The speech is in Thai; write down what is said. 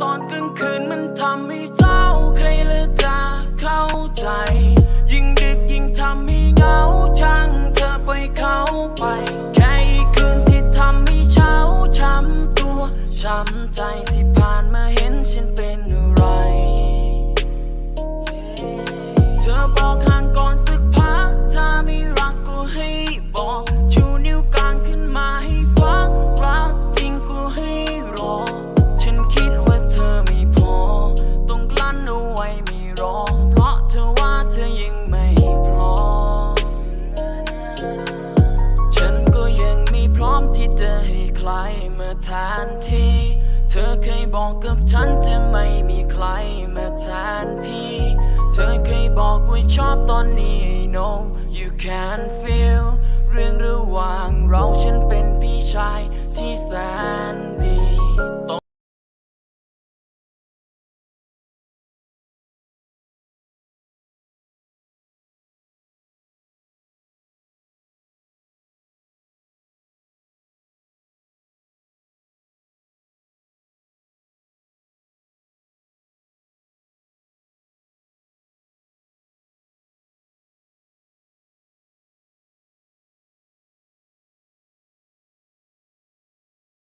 ตอนกลางคืนมันทำให้เศร้าใครละจะเข้าใจ ยิ่งดึกยิ่งทำให้เหงาช่างเธอไปล่อยเขาไป แค่อีกคืนที่ทำให้เช้าช้ำตัวช้ำใจที่ผ่านมาเห็นฉันเป็นอะไรเว้ไม่ร้อง เพราะเธอว่าเธอยังไม่พร้อม ฉันก็ยังไม่พร้อมที่จะให้ใครมาแทนที่ เธอเคยบอกกับฉันจะไม่มีใครมาแทนพี่ เธอเคยบอกว่าชอบตอนนี้ I know you can feel เรื่องระหว่างเราฉันเป็นพี่ชาย